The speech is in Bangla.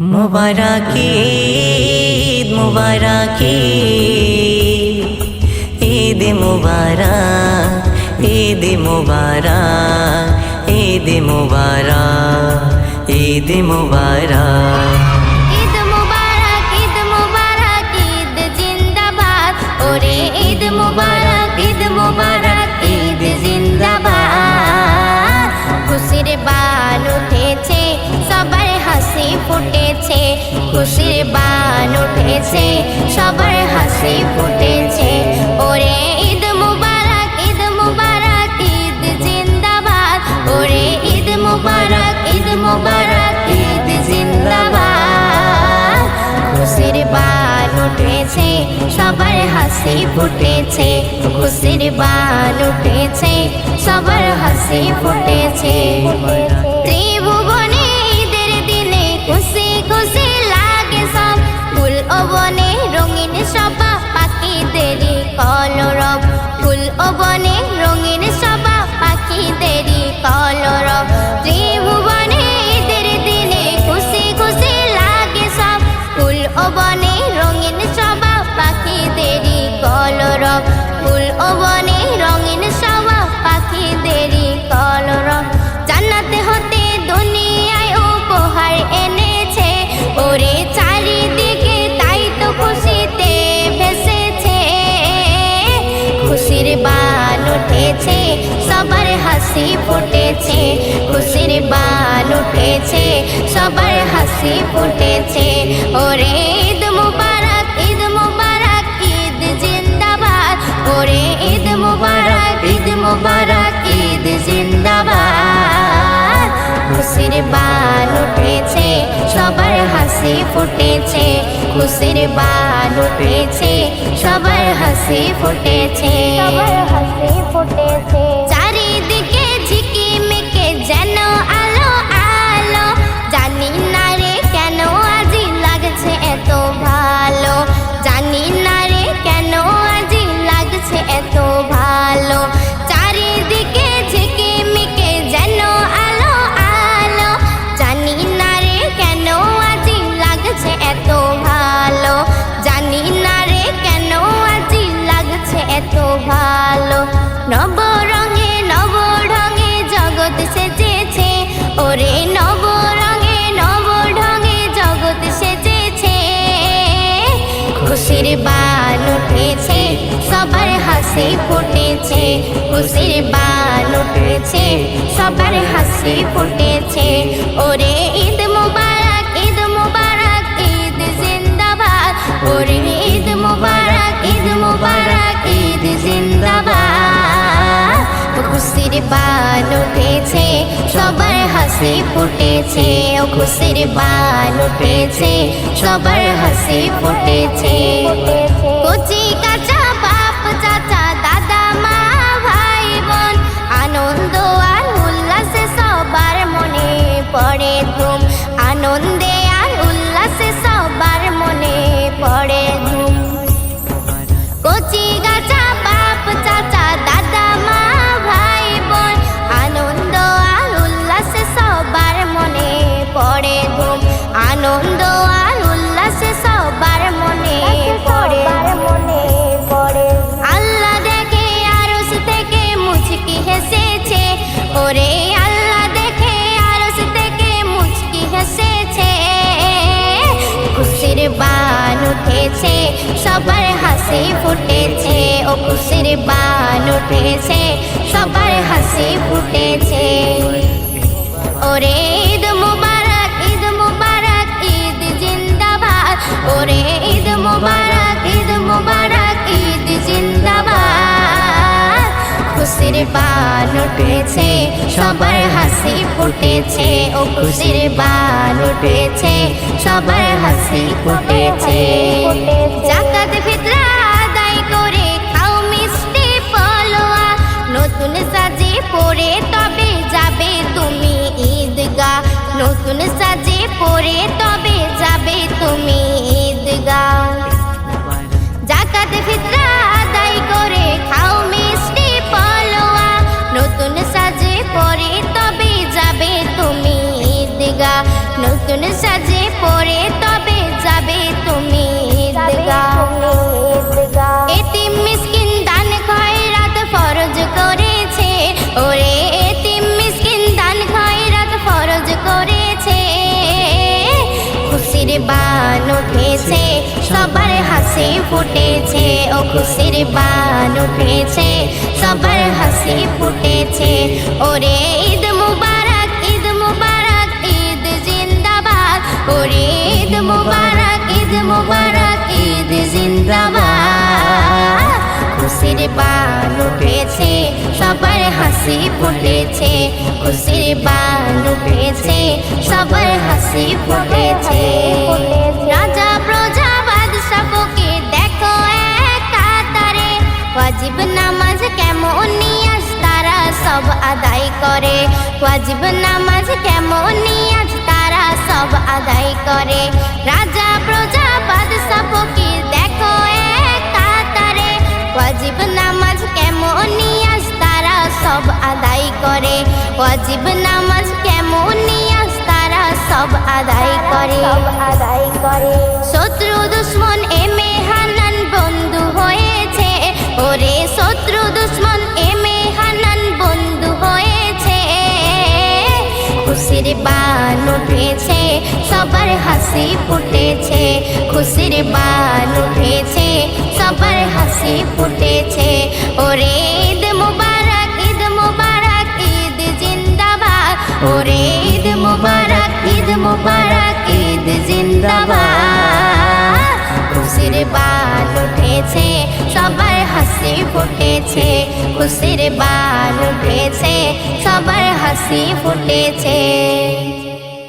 মুবারাকি ঈদ মুবারাকি ঈদ মুবারক ঈদ মুবারক ঈদ মুবারক ঈদ মুবারক। ঈদ মুবারক ঈদ মুবারক, ঈদ জিন্দাবাদ। ওরে ঈদ মুবারক ঈদ মুবারক, ঈদ জিন্দাবাদ। খুশির বান হাসি ফুটেছে, খুশির বান উঠেছে, সবার হাসি ফুটেছে। ওরে ঈদ মুবারক ঈদ মুবারক, ঈদ জিন্দাবাদ। ওরে ঈদ মুবারক ঈদ মুবারক, ঈদ জিন্দাবাদ। খুশির বান উঠেছে, সবার হাসি ফুটেছে, খুশির বান উঠেছে, সবার হাসি ফুটেছে। ত্রিভুবনে bola. উঠেছে সবার হাসি ফুটেছে খুশির বান উঠেছে সবার হাসি ফুটেছে ওরে সবার হাসি ফুটেছে খুশির বান উঠেছে সবার হাসি ফুটেছে। হাসি ফুটেছে। ভালো। নব রঙে নব ঢঙে জগৎ সেজেছে। ওরে নব রঙে নব ঢঙে জগৎ সেজেছে। খুশির বান উঠেছে, সবার হাসি ফুটেছে। খুশির বান উঠেছে, সবার হাসি ফুটেছে। ওরে ঈদ মুবারক ঈদ মুবারক, ঈদ জিন্দাবাদ। ওরে বান উঠেছে সবার হাসি ফুটেছে ও খুশির বান উঠেছে সবার হাসি ফুটেছে। কচি কাঁচা উঠেছে সবার হাসি ফুটেছে ও খুশির বান উঠেছে সবার হাসি ফুটেছে। ওরে খুশির বান উঠেছে সবার হাসি ফুটেছে ও খুশির বান উঠেছে সবার হাসি ফুটেছে। খুশির বান উঠেছে, সবার হাসি ফুটেছে। ও খুশির বান উঠেছে, সবার হাসি ফুটেছে। ওরে ঈদ মুবারক। হাসি ফুটেছে, খুশির বান উঠেছে, সবার হাসি ফুটেছে। রাজা, প্রজা বাদশা ফকির দেখো এক কাতারে ওয়াজিব নামাজ কেমন নিয়াজ তারা সব আদায় করে। ওয়াজিব নামাজ কেমন নিয়াজ তারা সব আদায় করে। রাজা, প্রজা বাদশা ফকির দেখো এক কাতারে ওয়াজিব নামাজ সব আদায় করে। ওয়াজিব নামাজ কেমন নিয়াজ তারা সব আদায় করে। আদায় করে। শত্রু দুশ্মন এমে হানান বন্ধু হয়েছে। ওরে শত্রু দুশ্মন এমে হানান বন্ধু হয়েছে। খুশির বান উঠেছে সবার হাসি ফুটেছে। খুশির বান উঠেছে সবার হাসি ফুটেছে। ওরে উঠেছে সবার হাসি ফুটেছে খুশির বার উঠেছে সবার হাসি ফুটেছে।